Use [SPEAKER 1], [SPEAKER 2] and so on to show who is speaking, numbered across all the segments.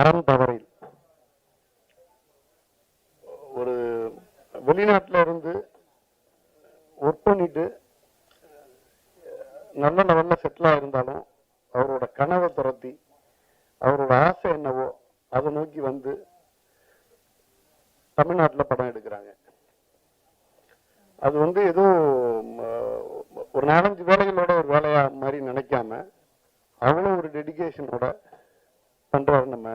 [SPEAKER 1] அறம் தவறில். ஒரு வெளிநாட்டில் இருந்து ஒர்க் பண்ணிட்டு நல்ல நல்ல செட்டிலாக இருந்தாலும் அவரோட கனவை துரத்தி அவரோட ஆசை என்னவோ அதை நோக்கி வந்து தமிழ்நாட்டில் படம் எடுக்கிறாங்க. அது வந்து ஏதோ ஒரு நாலஞ்சு வேலைகளோட ஒரு வேலையா மாதிரி நினைக்காம அவ்வளோ ஒரு டெடிகேஷனோட பண்ணுறாரு நம்ம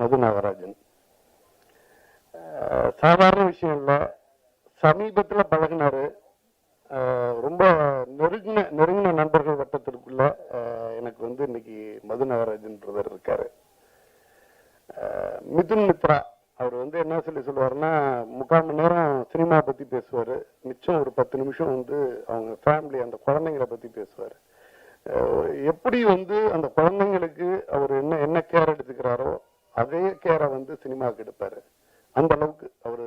[SPEAKER 1] மது நாகராஜன் சாதாரண விஷயம் இல்லை. சமீபத்தில் பழகினார். ரொம்ப நெருங்கின நெருங்கின நண்பர்கள் வட்டத்திற்குள்ள எனக்கு வந்து இன்னைக்கு மது நாகராஜன்றவர் இருக்காரு. மிதுன் மித்ரா. அவர் வந்து என்ன சொல்லி சொல்லுவாருன்னா முக்கால் மணி நேரம் சினிமா பற்றி பேசுவார். மிச்சம் ஒரு பத்து நிமிஷம் வந்து அவங்க ஃபேமிலி அந்த குழந்தைங்களை பற்றி பேசுவார். எப்படி வந்து அந்த குழந்தைங்களுக்கு அவர் என்ன என்ன கேர் எடுத்துக்கிறாரோ அதே கேரை வந்து சினிமாவுக்கு எடுப்பார். அந்த அளவுக்கு அவர்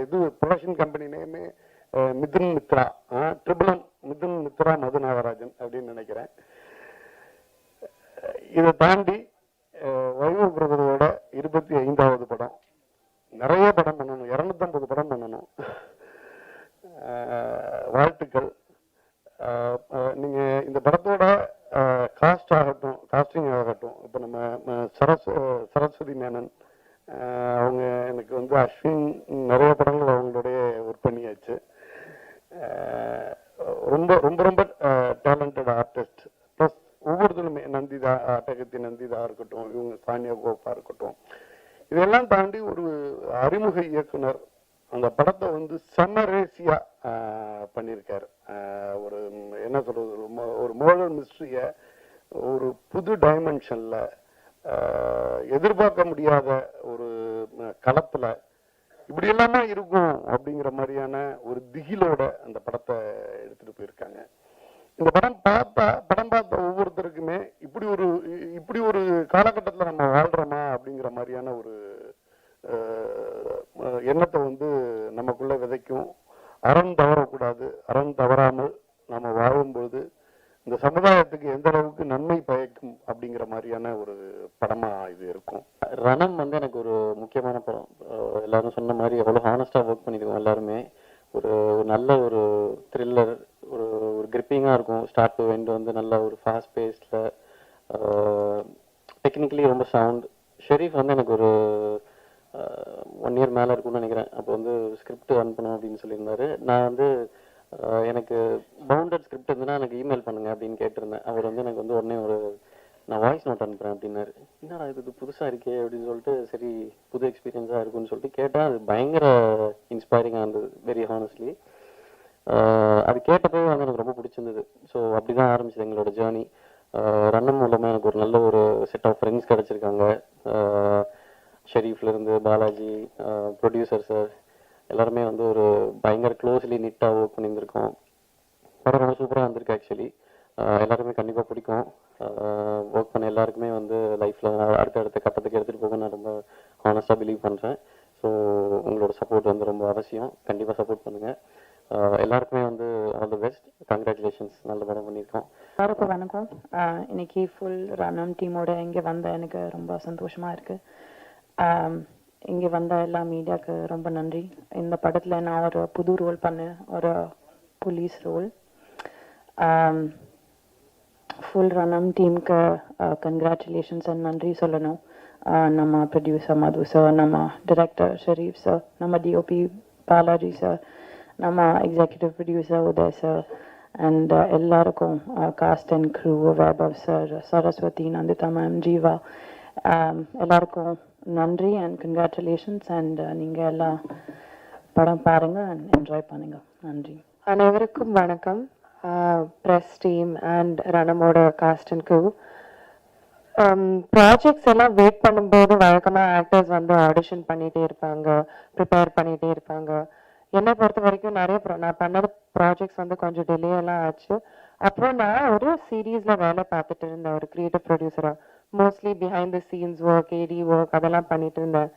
[SPEAKER 1] இது ப்ரொடக்ஷன் கம்பெனி நேமே மிதுன் மித்ரா ட்ரிபிளம் மிதுன் மித்ரா மது நாகராஜன் அப்படின்னு நினைக்கிறேன். இதை தாண்டி அஹ், பிரதரோட இருபத்தி ஐந்தாவது படம். நிறைய படம் பண்ணணும் இரநூத்தம்பது படம் பண்ணணும். வாழ்த்துக்கள். நீங்கள் இந்த படத்தோட காஸ்ட் ஆகட்டும் காஸ்டிங் ஆகட்டும் இப்போ நம்ம சரஸ்வ சரஸ் சரஸ்வதி மேனன் அவங்க எனக்கு வந்து அஸ்வின் நிறைய படங்கள் அவங்களுடைய ஒர்க் பண்ணியாச்சு. ரொம்ப ரொம்ப ரொம்ப டேலண்டட் ஆர்டிஸ்ட் ப்ளஸ் ஒவ்வொருத்தருமே நந்திதா அட்டகத்தி நந்திதா இருக்கட்டும் இவங்க சானியா கோப்பா இருக்கட்டும். இதெல்லாம் தாண்டி ஒரு அறிமுக இயக்குனர் அந்த படத்தை வந்து செம்ம ரேசியா பண்ணியிருக்காரு. என்ன சொல்றது ஒரு மோ- மிஸ்ட்ரியை மிஸ்ட்ரிய ஒரு புது டைமென்ஷன்ல எதிர்பார்க்க முடியாத ஒரு களத்தில் களத்துல இப்படி எல்லாமே இருக்கும் அப்படிங்கிற மாதிரியான ஒரு திகிலோட அந்த படத்தை எடுத்துட்டு போயிருக்காங்க. இந்த படம் பார்த்தா படம் பார்த்த ஒவ்வொருத்தருக்குமே இப்படி ஒரு இ- இப்படி ஒரு காலகட்டத்தில் நம்ம வாழ்றோமா அப்படிங்கிற மாதிரியான ஒரு எண்ணத்தை வந்து நமக்குள்ள விதைக்கும். அறம் தவறக்கூடாது அறம் தவறாமல் நாம் வாழும்பொழுது இந்த சமுதாயத்துக்கு எந்த அளவுக்கு நன்மை பயக்கும் அப்படிங்கிற மாதிரியான ஒரு படமா இது இருக்கும்.
[SPEAKER 2] ரணம் வந்து எனக்கு ஒரு முக்கியமான படம். எல்லாரும் சொன்ன மாதிரி எவ்வளோ ஹானஸ்டாக ஒர்க் பண்ணியிருக்கோம் எல்லாருமே. ஒரு நல்ல ஒரு த்ரில்லர் ஒரு ஒரு கிரிப்பிங்காக இருக்கும். ஸ்டார்ட் டு எண்ட் வந்து நல்ல ஒரு ஃபாஸ்ட் பேஸ்டில் டெக்னிக்கலி ரொம்ப சவுண்ட் ஷெரீஃப் வந்து எனக்கு ஒரு ஒன் இயர் மேலே இருக்கும்னு நினைக்கிறேன். அப்போ வந்து ஸ்கிரிப்ட் அனுப்பணும் அப்படின்னு சொல்லியிருந்தாரு. நான் வந்து எனக்கு பவுண்டட் ஸ்கிரிப்ட் இருந்ததுன்னா எனக்கு இமெயில் பண்ணுங்க அப்படின்னு கேட்டிருந்தேன். அவர் வந்து எனக்கு வந்து உடனே ஒரு நான் வாய்ஸ் நோட் அனுப்புறேன் அப்படின்னாரு. என்னடா இது இது புதுசா இருக்கே அப்படின்னு சொல்லிட்டு சரி புது எக்ஸ்பீரியன்ஸா இருக்கும்னு சொல்லிட்டு கேட்டேன். அது பயங்கர இன்ஸ்பைரிங்கா இருந்தது வெரி ஹானஸ்ட்லி அது கேட்டப்போ வந்து எனக்கு ரொம்ப பிடிச்சிருந்தது. ஸோ அப்படிதான் ஆரம்பிச்சது எங்களோட ஜேர்னி ரன்னம் மூலமா எனக்கு ஒரு நல்ல ஒரு செட் ஆஃப் ஃப்ரெண்ட்ஸ் கிடைச்சிருக்காங்க. ஷெரீஃப்ல இருந்து பாலாஜி ப்ரொடியூசர் சார் எல்லாருமே வந்து ஒரு பயங்கர க்ளோஸ்லி நீட்டாக ஒர்க் பண்ணியிருந்திருக்கோம் படம் ரொம்ப சூப்பராக வந்திருக்கு ஆக்சுவலி எல்லாருமே கண்டிப்பாக பிடிக்கும். ஒர்க் பண்ண எல்லாருக்குமே வந்து லைஃப்பில் அடுத்த அடுத்த கட்டத்துக்கு எடுத்துகிட்டு போக நான் ரொம்ப ஹானஸ்ட்டாக பிலீவ் பண்ணுறேன் ஸோ உங்களோட சப்போர்ட் வந்து ரொம்ப அவசியம். கண்டிப்பாக சப்போர்ட் பண்ணுங்கள் எல்லாருக்குமே வந்து ஆல் தி பெஸ்ட் கங்க்ராச்சுலேஷன்ஸ் நல்ல படம் பண்ணியிருக்கோம்.
[SPEAKER 3] எல்லாருக்கும் வணக்கம். இன்னைக்கு ஃபுல் ரனம் டீமோட இங்கே வந்த எனக்கு ரொம்ப சந்தோஷமாக இருக்குது இங்கே வந்த எல்லா மீடியாவுக்கு ரொம்ப நன்றி. இந்த படத்தில் நான் ஒரு புது ரோல் பண்ணேன் ஒரு போலீஸ் ரோல் ஃபுல் ரனம் டீமுக்கு கங்க்ராச்சுலேஷன்ஸ் அண்ட் நன்றி சொல்லணும். நம்ம ப்ரொடியூசர் மது சார் நம்ம டிரெக்டர் ஷரீஃப் சார் நம்ம டிஓபி பாலாஜி சார் நம்ம executive producer Uday sir and எல்லாருக்கும் cast and crew Vaibhav sir Saraswathi Nandita ma'am Jiiva எல்லாருக்கும் நன்றி அண்ட் கங்க்ராச்சுலேஷன்ஸ் அண்ட் நீங்கள் எல்லாம் படம் பாருங்க அண்ட் என்ஜாய் பண்ணுங்க. நன்றி.
[SPEAKER 4] அனைவருக்கும் வணக்கம். ப்ரெஸ் டீம் அண்ட் ரணமோட காஸ்ட் அண்ட் க்ரூ ப்ராஜெக்ட்ஸ் எல்லாம் வெயிட் பண்ணும்போது வழக்கமாக ஆக்டர்ஸ் வந்து ஆடிஷன் பண்ணிகிட்டே இருப்பாங்க ப்ரிப்பேர் பண்ணிகிட்டே இருப்பாங்க. என்னை பொறுத்த வரைக்கும் நிறைய நான் பண்ண ப்ராஜெக்ட்ஸ் வந்து கொஞ்சம் டிலே எல்லாம் ஆச்சு. அப்புறம் நான் ஒரு சீரீஸில் வேலை பார்த்துட்டு இருந்தேன் ஒரு creative ப்ரொடியூசராக mostly behind the scenes work AD work அதெல்லாம் பண்ணிட்டு இருந்தேன்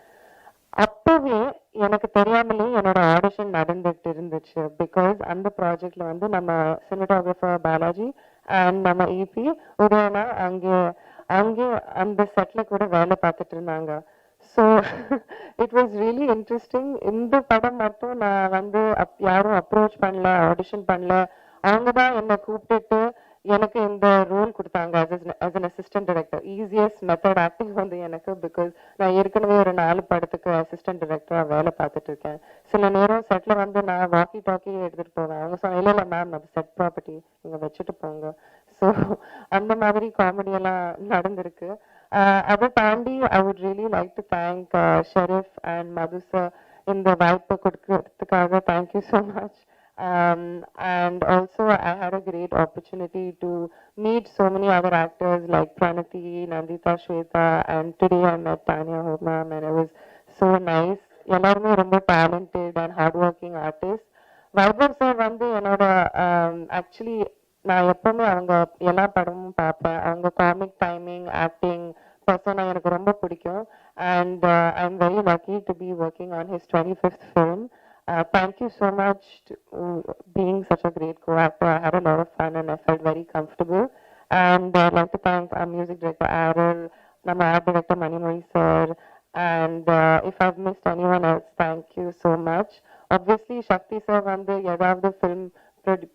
[SPEAKER 4] அப்பவே எனக்கு தெரியாமலே என்னோட ஆடிஷன் நடந்துட்டு இருந்துச்சு பிகாஸ் அந்த ப்ராஜெக்ட்ல வந்து நம்ம சினிமாகிராஃபர் பாலாஜி அண்ட் நம்ம இபி உதயனா அங்கே அங்கே அந்த செட்ல கூட வேலை பார்த்துட்டு இருந்தாங்க so it was really interesting இந்த படம் மட்டும் நான் வந்து அப்- யாரும் அப்ரோச் பண்ணல ஆடிஷன் பண்ணல. அவங்க தான் என்னை கூப்பிட்டுட்டு எனக்கு இந்த ரோல் கொடுத்தாங்க as an assistant director easiest method acting வந்து எனக்கு பிகாஸ் நான் ஏற்கனவே ஒரு நாலு படத்துக்கு அசிஸ்டன்ட் டைரக்டராக வேலை பார்த்துட்டு இருக்கேன். சில நேரம் செட்டில் வந்து நான் வாக்கி டாக்கி எடுத்துகிட்டு போவேன். அவங்க சொன்ன இல்லை இல்லை மேம் நம்ம செட் ப்ராப்பர்ட்டி நீங்கள் வச்சுட்டு போங்க. ஸோ அந்த மாதிரி காமெடியெல்லாம் நடந்திருக்கு. Uh, அதை தாண்டி I would really like to thank Sharif and Madhusha இந்த வாய்ப்பை கொடுக்கறதுக்காக thank you so much um, and also I had a great opportunity to meet so many other actors like Pranati, Nandita Shweta, and today I met Tanya Homam and it was so nice. எல்லாருமே ரொம்ப talented and hardworking artists. Vaibhav sir வந்து என்னோட actually நான் எப்பவுமே அவங்க எல்லா படமும் பார்ப்பேன் அவங்க காமிக் டைமிங் ஆக்டிங் பர்சனாக எனக்கு ரொம்ப பிடிக்கும் and I am very lucky to be working on his twenty fifth film Uh, thank you so much to uh, being such a great co-actor. I had a lot of fun and I felt very comfortable. And I'd like to thank our music director Aaron, my art director Manimori sir, and uh, if I've missed anyone else, thank you so much. Obviously, Shakti sir வந்து ஏதாவது film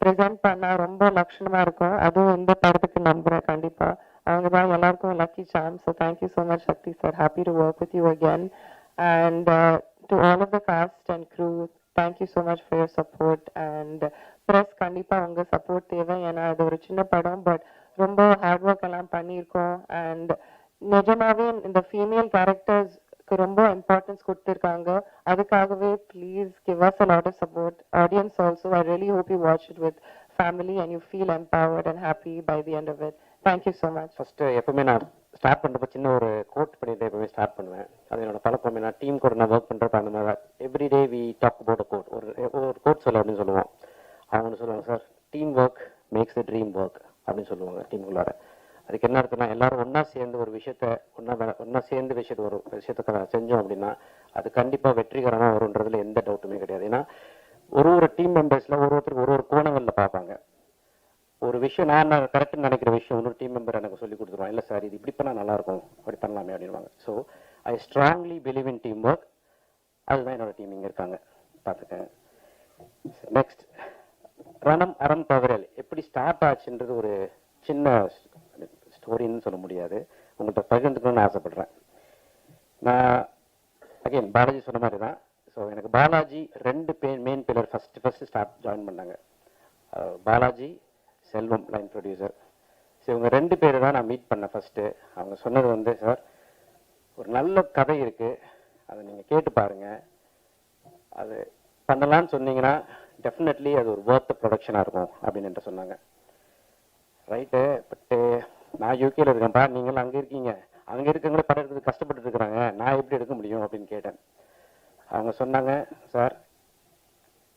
[SPEAKER 4] present பண்ணா ரொம்ப லட்சணமா இருக்கும் அதுவும் இந்த படத்துக்கு நம்புறேன் கண்டிப்பா அவங்க தான் எல்லாருக்கும் lucky chance so thank you so much Shakti sir happy to work with you again and to all of the cast and crew thank you so much for your support and press கண்டிப்பாக உங்கள் support தேவை. ஏன்னா அது ஒரு சின்ன படம் but ரொம்ப hard work எல்லாம் பண்ணியிருக்கோம். அண்ட் நிஜமாவே இந்த ஃபீமேல் கேரக்டர்ஸ்க்கு ரொம்ப இம்பார்ட்டன்ஸ் கொடுத்துருக்காங்க. அதுக்காகவே please give us a lot of support audience also I really hope you watch it with family and you feel empowered and happy by the end of it thank you so
[SPEAKER 5] much first எப்பவுமே நான் start பண்ணுறப்ப சின்ன ஒரு code பண்ணிட்டு எப்பவுமே start பண்ணுவேன். அது என்னோட பழக்கம். நான் டீம் கூட நான் ஒர்க் பண்ணுறப்ப அந்த மாதிரி everyday we talk about a quote ஒரு ஒரு கோட் சொல்ல அப்படின்னு சொல்லுவோம். அவங்க சொல்லுவாங்க sir team work makes the dream work அப்படின்னு சொல்லுவாங்க டீமுக்குள்ளார அதுக்கு என்ன அர்த்தம்னா எல்லாரும் ஒன்றா சேர்ந்து ஒரு விஷயத்த ஒன்றா வே- ஒன்றா சேர்ந்து விஷயத்த ஒரு விஷயத்த செஞ்சோம் அப்படின்னா அது கண்டிப்பாக வெற்றிகரமாக வரும்ன்றதுல எந்த டவுட்டுமே கிடையாது. ஏன்னா ஒரு ஒரு டீம் மெம்பர்ஸில் ஒரு ஒருத்தருக்கு ஒரு ஒரு கோணங்களில் பார்ப்பாங்க. ஒரு விஷயம் நான் கரெக்டுன்னு நினைக்கிற விஷயம் இன்னொரு டீம் மெம்பர் எனக்கு சொல்லி கொடுத்துருவோம் இல்லை சார் இது இப்படி பண்ணால் நல்லா இருக்கும் அப்படி பண்ணலாமே அப்படின்வாங்க so I strongly believe in team work அதுதான் என்னோட டீம் இங்கே இருக்காங்க. பார்த்துக்கேன் நெக்ஸ்ட் ரணம் அறம் தவறல். எப்படி ஸ்டார்ட் ஆச்சுன்றது ஒரு சின்ன ஸ்டோரின்னு சொல்ல முடியாது. உங்கள்கிட்ட பகிர்ந்துக்கணும்னு ஆசைப்படுறேன். நான் அகைன் பாலாஜி சொன்ன மாதிரி தான். ஸோ எனக்கு பாலாஜி ரெண்டு பே main pillar first first start join பண்ணாங்க. Balaji Selvam line producer so இவங்க ரெண்டு பேர் தான் நான் மீட் பண்ணேன் ஃபஸ்ட்டு அவங்க சொன்னது வந்து சார் ஒரு நல்ல கதை இருக்குது அதை நீங்கள் கேட்டு பாருங்கள் அது பண்ணலாம்னு சொன்னீங்கன்னா டெஃபினெட்லி அது ஒரு ஒர்த் ப்ரொடக்ஷனாக இருக்கும் அப்படின்னு சொன்னாங்க. ரைட்டு பட்டு நான் யூகேல இருக்கேன்ப்பா நீங்களும் அங்கே இருக்கீங்க. அங்கே இருக்கவங்களே படம் எடுக்கிறது கஷ்டப்பட்டு இருக்கிறாங்க. நான் எப்படி எடுக்க முடியும் அப்படின்னு கேட்டேன். அவங்க சொன்னாங்க சார்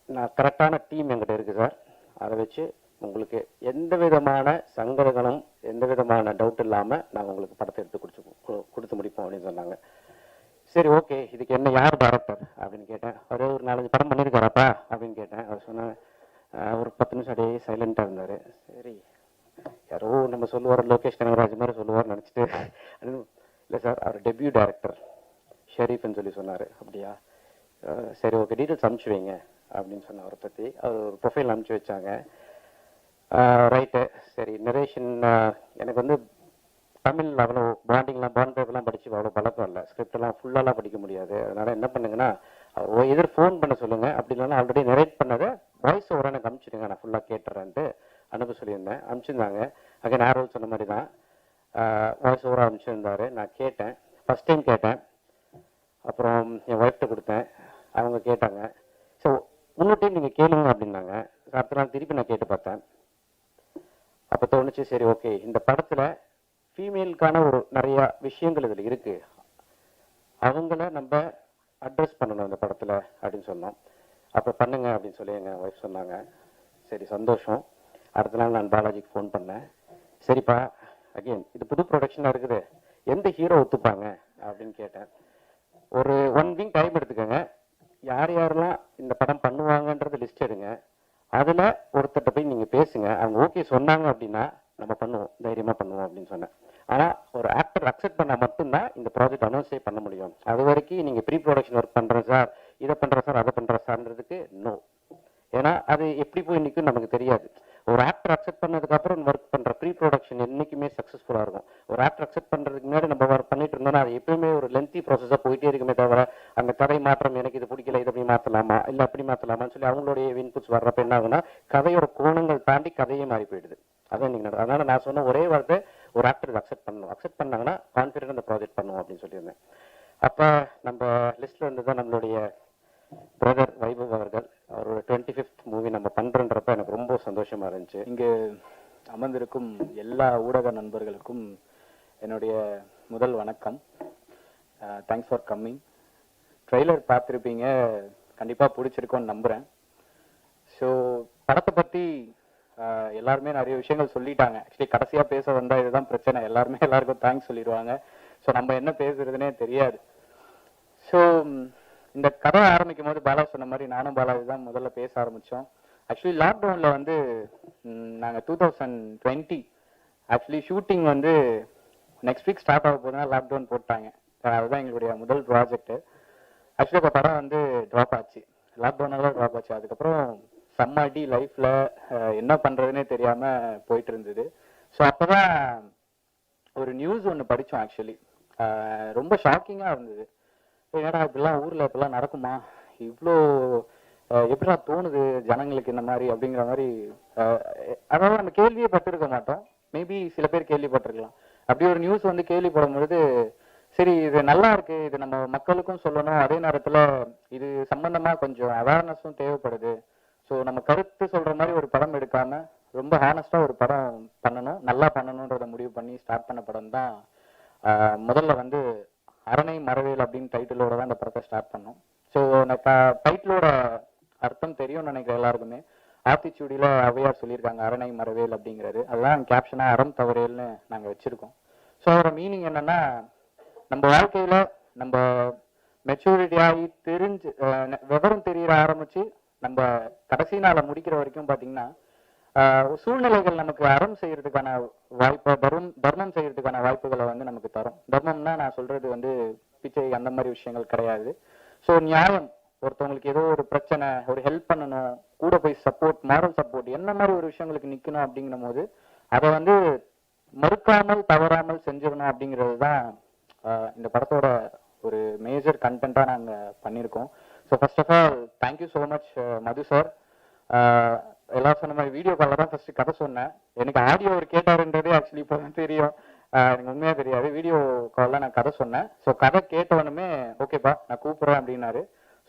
[SPEAKER 5] நான் கரெக்டான டீம் எங்கிட்ட இருக்குது சார். அதை வச்சு உங்களுக்கு எந்த விதமான சங்கடங்களும் எந்த விதமான டவுட் இல்லாமல் நாங்கள் உங்களுக்கு படத்தை எடுத்து கொடுத்து கொடுத்து முடிப்போம் அப்படின்னு சொன்னாங்க. சரி ஓகே இதுக்கு என்ன யார் டைரக்டர் அப்படின்னு கேட்டேன். ஒரே ஒரு நாலஞ்சு படம் பண்ணியிருக்காராப்பா அப்படின்னு கேட்டேன். அவர் சொன்னேன் ஒரு பத்து நிமிஷம் அப்படியே சைலண்டாக இருந்தார். சரி யாரோ நம்ம சொல்லுவார் லோகேஷ் கனகராஜ் மாதிரி சொல்லுவார் நினச்சிட்டு. இல்லை சார் அவர் டெபியூ டைரக்டர் ஷெரீஃப்னு சொல்லி சொன்னார். அப்படியா? சரி ஓகே டீட்டெயில்ஸ் அனுப்பிச்சு வைங்க அப்படின்னு சொன்ன அவரை பற்றி அவர் ஒரு ப்ரொஃபைல் அனுப்பிச்சு வச்சாங்க. ரைட்டு சரி நரேஷன் எனக்கு வந்து தமிழ் அவ்வளோ பாண்டிங்லாம் பாண்ட் பேப்பர்லாம் படித்து அவ்வளோ பழக்கம் இல்லை. ஸ்கிரிப்டெல்லாம் ஃபுல்லாலாம் படிக்க முடியாது. அதனால் என்ன பண்ணுங்கன்னா ஓ எதிர் ஃபோன் பண்ண சொல்லுங்கள் அப்படி இல்லைனா ஆல்ரெடி நரேட் பண்ணதை வாய்ஸ் ஓவராக எனக்கு அனுப்பிச்சிடுங்க. நான் ஃபுல்லாக கேட்டுறேன்ட்டு அனுப்ப சொல்லியிருந்தேன். அனுப்பிச்சிருந்தாங்க. அங்கே நேரோல் சொன்ன மாதிரி தான் வாய்ஸ் ஓவராக அனுப்பிச்சிருந்தாரு. நான் கேட்டேன். ஃபஸ்ட் டைம் கேட்டேன். அப்புறம் என் ஒய்ஃப்ட்ட கொடுத்தேன். அவங்க கேட்டாங்க. ஸோ இன்னொரு டைம் நீங்கள் கேளுங்க அப்படின்னாங்க. அடுத்த நாள் திருப்பி நான் கேட்டு பார்த்தேன். அப்போ தோணுச்சு சரி ஓகே இந்த படத்தில் ஃபீமேலுக்கான ஒரு நிறையா விஷயங்கள் இதில் இருக்குது அவங்கள நம்ம அட்ரஸ் பண்ணணும் இந்த படத்தில் அப்படின்னு சொன்னோம். அப்போ பண்ணுங்க அப்படின்னு சொல்லி எங்கள் ஒய்ஃப் சொன்னாங்க. சரி சந்தோஷம். அடுத்த நாள் நான் பாலாஜிக்கு ஃபோன் பண்ணேன். சரிப்பா அகைன் இது புது ப்ரொடக்ஷனாக இருக்குது. எந்த ஹீரோ ஒத்துப்பாங்க? அப்படின்னு கேட்டேன். ஒரு ஒன் வீக் டைம் எடுத்துக்கோங்க. யார் யாரெல்லாம் இந்த படம் பண்ணுவாங்கன்றது லிஸ்ட் எடுங்க. அதில் ஒருத்தர்கிட்ட போய் நீங்கள் பேசுங்க. அவங்க ஓகே சொன்னாங்க அப்படின்னா நம்ம பண்ணுவோம். தைரியமாக பண்ணுவோம் அப்படின்னு சொன்னேன். ஆனால் ஒரு ஆக்டர் அக்செப்ட் பண்ணால் மட்டும்தான் இந்த ப்ராஜெக்ட் அனௌன்ஸே பண்ண முடியும். அது வரைக்கும் நீங்கள் ப்ரீ ப்ரொடக்ஷன் ஒர்க் பண்ணுறேன் சார் இதை பண்ணுறேன் சார் அதை பண்ணுறேன் சார்ன்றதுக்கு நோ ஏன்னா அது எப்படி போய் நிற்கும் நமக்கு தெரியாது. ஒரு ஆக்டர் அக்செப்ட் பண்ணதுக்கப்புறம் ஒர்க் பண்ணுற ப்ரீ ப்ரொடக்ஷன் என்றைக்குமே சக்ஸஸ்ஃபுல்லாக இருக்கும். ஒரு ஆக்டர் அக்செப்ட் பண்ணுறதுக்கு முன்னாடி நம்ம ஒர்க் பண்ணிட்டு இருந்தோம்னா அது எப்பயுமே ஒரு லென்த்தி ப்ராசஸாக போயிட்டே இருக்குமே தவிர அந்த கதை மாற்றம் எனக்கு இது பிடிக்கல இது அப்படி மாற்றலாமா இல்லை அப்படி மாற்றலாமான்னு சொல்லி அவங்களுடைய இன்புட்ஸ் வர்றப்ப என்ன ஆகுனா கதையோட கோணங்கள் தாண்டி கதையே மாறி போயிடுது. அதான் நீங்கள் நடக்கும். நான் சொன்ன ஒரே வார்த்தை ஒரு ஆக்டர் அக்செப்ட் பண்ணணும். அக்செப்ட் பண்ணாங்கன்னா கான்ஃபிடென்ட் அந்த ப்ராஜெக்ட் பண்ணுவோம் அப்படின்னு சொல்லியிருந்தேன். அப்போ நம்ம லிஸ்ட்டில் இருந்து தான் நம்மளுடைய பிரதர் வைபவ் அவர்கள். அவரோட டுவெண்ட்டி ஃபிஃப்த் மூவி நம்ம பண்ணுறன்றப்ப எனக்கு சந்தோஷமாக சந்தோஷமா இருந்துச்சு.
[SPEAKER 6] இங்கு அமர்ந்திருக்கும் எல்லா ஊடக நண்பர்களுக்கும் என்னுடைய முதல் வணக்கம். தேங்க்ஸ் ஃபார் கம்மிங் ட்ரெய்லர் பார்த்துருப்பீங்க. கண்டிப்பாக பிடிச்சிருக்கோன்னு நம்புகிறேன் ஸோ படத்தை பற்றி எல்லாருமே நிறைய விஷயங்கள் சொல்லிட்டாங்க. ஆக்சுவலி கடைசியாக பேச வந்தால் இதுதான் பிரச்சனை. எல்லாருமே எல்லாருக்கும் தேங்க்ஸ் சொல்லிடுவாங்க. ஸோ நம்ம என்ன பேசுறதுனே தெரியாது. ஸோ இந்த கதை ஆரம்பிக்கும் போது பாலா சொன்ன மாதிரி நானும் பாலாஜி தான் முதல்ல பேச ஆரம்பித்தோம் ஆக்சுவலி லாக்டவுனில் வந்து நாங்கள் two thousand twenty actually shooting வந்து நெக்ஸ்ட் வீக் ஸ்டார்ட் ஆக போதுனா லாக்டவுன் போட்டாங்க. அதுதான் எங்களுடைய முதல் ப்ராஜெக்ட் ஆக்சுவலி இப்போ படம் வந்து ட்ராப் ஆச்சு. லாக்டவுனால ட்ராப் ஆச்சு. அதுக்கப்புறம் செம்ம அடி என்ன பண்ணுறதுனே தெரியாமல் போயிட்டு இருந்தது ஸோ அப்பதான் ஒரு நியூஸ் ஒன்று படித்தோம் ஆக்சுவலி ரொம்ப ஷாக்கிங்காக இருந்தது. ஏடா இப்படிலாம் ஊரில் இப்படிலாம் நடக்குமா? இவ்வளோ எப்படிலாம் தோணுது ஜனங்களுக்கு இந்த மாதிரி அப்படிங்கிற மாதிரி அதாவது நம்ம கேள்வியே பட்டிருக்க மாட்டோம். மேபி சில பேர் கேள்விப்பட்டிருக்கலாம். அப்படி ஒரு நியூஸ் வந்து கேள்விப்படும் பொழுது சரி இது நல்லா இருக்கு இது நம்ம மக்களுக்கும் சொல்லணும். அதே நேரத்தில் இது சம்பந்தமா கொஞ்சம் அவேர்னஸும் தேவைப்படுது. ஸோ நம்ம கருத்து சொல்ற மாதிரி ஒரு படம் எடுக்காம ரொம்ப ஹானஸ்டா ஒரு படம் பண்ணணும். நல்லா பண்ணணுன்றத முடிவு பண்ணி ஸ்டார்ட் பண்ண படம் தான் முதல்ல வந்து அரணை மரவேல் அப்படின்னு டைட்டிலோட தான் இந்த படத்தை ஸ்டார்ட் பண்ணோம். ஸோ டைட்டிலோட அர்த்தம் தெரியும்னு நினைக்கிறேன் எல்லாருக்குமே. ஆத்திச்சூடியில் அவையார் சொல்லியிருக்காங்க அரணை மரவேல் அப்படிங்கிறது. அதெல்லாம் கேப்ஷனாக அறம் தவறேல்னு நாங்கள் வச்சுருக்கோம். ஸோ அதோட மீனிங் என்னென்னா நம்ம வாழ்க்கையில் நம்ம மெச்சூரிட்டி ஆகி தெரிஞ்சு விவரம் தெரியற ஆரம்பித்து நம்ம கடைசி நாளை முடிக்கிற வரைக்கும் பார்த்தீங்கன்னா சூழ்நிலைகள் நமக்கு அறம் செய்யறதுக்கான வாய்ப்பை தர்மம் தர்மம் செய்யறதுக்கான வாய்ப்புகளை வந்து நமக்கு தரும். தர்மம்னா நான் சொல்றது வந்து பிச்சை அந்த மாதிரி விஷயங்கள் கிடையாது. ஸோ நியாயம். ஒருத்தவங்களுக்கு ஏதோ ஒரு பிரச்சனை ஒரு ஹெல்ப் பண்ணணும் கூட போய் சப்போர்ட் மாரல் சப்போர்ட் என்ன மாதிரி ஒரு விஷயங்களுக்கு நிக்கணும் அப்படிங்கும் போது அதை வந்து மறுக்காமல் தவறாமல் செஞ்சிடணும் அப்படிங்கிறது தான் இந்த படத்தோட ஒரு மேஜர் கண்டென்ட்டாக நாங்கள் பண்ணியிருக்கோம். So first of all thank you so much Madhu sir எல்லாம் சொன்ன மாதிரி வீடியோ காலில் தான் ஃபர்ஸ்ட் கதை சொன்னேன். எனக்கு ஆடியோ அவர் கேட்டாருன்றதே ஆக்சுவலி இப்போ தான் தெரியும். எனக்கு உண்மையாக தெரியாது. வீடியோ காலில் நான் கதை சொன்னேன். ஸோ கதை கேட்டவனுமே ஓகேப்பா நான் கூப்பிட்றேன் அப்படின்னாரு.